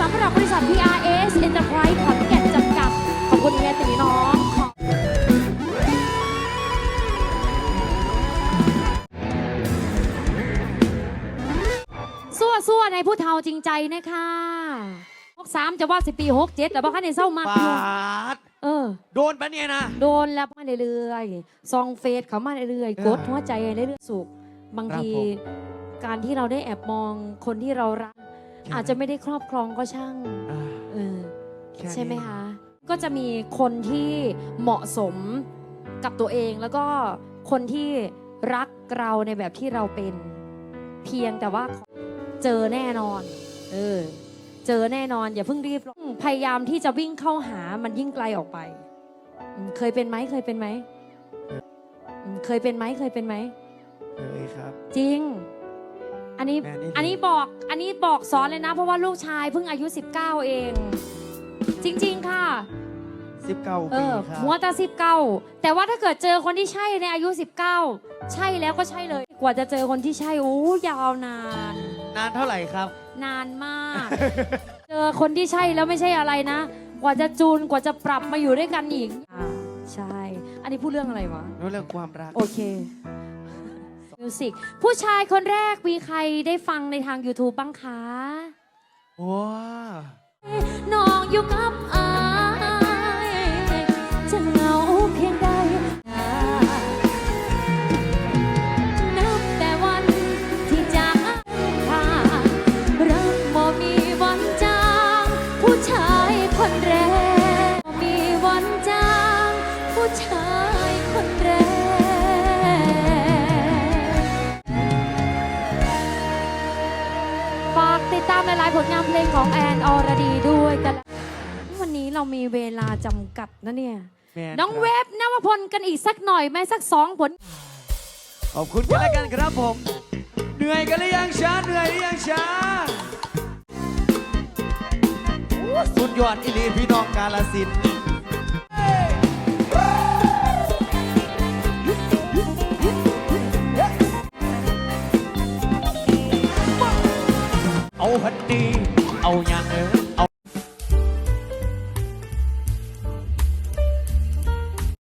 สำหรับบริษัท PRS Enterprise ขอนแก่นจำกัด ขอบคุณเฮียตีน้องขอสั่วสั่วในผู้เฒ่าจริงใจนะคะหกสามจะว่าสิปีหกเจ็ดแต่ว่าคันในเศร้ามากปอยู่าดเออ โดนปะเนี่ยนะ โดนแล้วมาเรื่อยๆซองเฟซเขามาเรื่อยเอๆอกดหัวใจเรื่อยๆสุขบางครับทีผม การที่เราได้แอบมองคนที่เรารัก อาจจะไม่ได้ครอบครองก็ช่างอ่าเออแค่นี้ใช่ไหมคะ ก็จะมีคนที่เหมาะสมกับตัวเองแล้วก็คนที่รักเราในแบบที่เราเป็นเพียงแต่ว่าเจอแน่นอน เออ เจอแน่นอนอย่าเพิ่งรีบร้อนพยายามที่จะวิ่งเข้าหามันยิ่งไกลออกไปอืมเคยเป็นไหมเคยเป็นไหมอืมเคยเป็นไหมเคยเป็นไหมเฮ้ยครับ จริง อันนี้แม่นี่ อันนี้บอกอันนี้บอกสอนเลยนะ เพราะว่าลูกชายเพิ่งอายุ 19 เอง จริง ๆ ค่ะ สิบเก้าเอปีอครับ หัวตาสิบเก้าแต่ว่าถ้าเกิดเจอคนที่ใช่ในอายุ 19 ใช่แล้วก็ใช่เลย กว่าจะเจอคนที่ใช่โอ้ยาวนาน นานเท่าไหร่ครับ นานมาก เจอคนที่ใช่แล้วไม่ใช่อะไรนะ กว่าจะจูนกว่าจะปรับมาอยู่ด้วยกันอีกอ่าใช่ อันนี้พูดเรื่องอะไรวะเรื่องความรัก โอเค มิวสิกผู้ชายคนแรกมีใครได้ฟังในทาง YouTube บ้างคะ ดตามหลายๆผลงานเพลงของแอนอรดีด้วยกันแล้ววันนี้เรามีเวลาจำกัดนะเนี่ย แม่น้องครับเวฟนวพลกันอีกสักหน่อยไหมสักสองผล ขอบคุณกันแล้วกันครับผม เหนื่อยกันหรือยังช้าเหนื่อยหรือยังช้าโอ้สุดยอดอิลีพี่น้องกาลสินธุ์ âu hết đi. Âu nhà nữa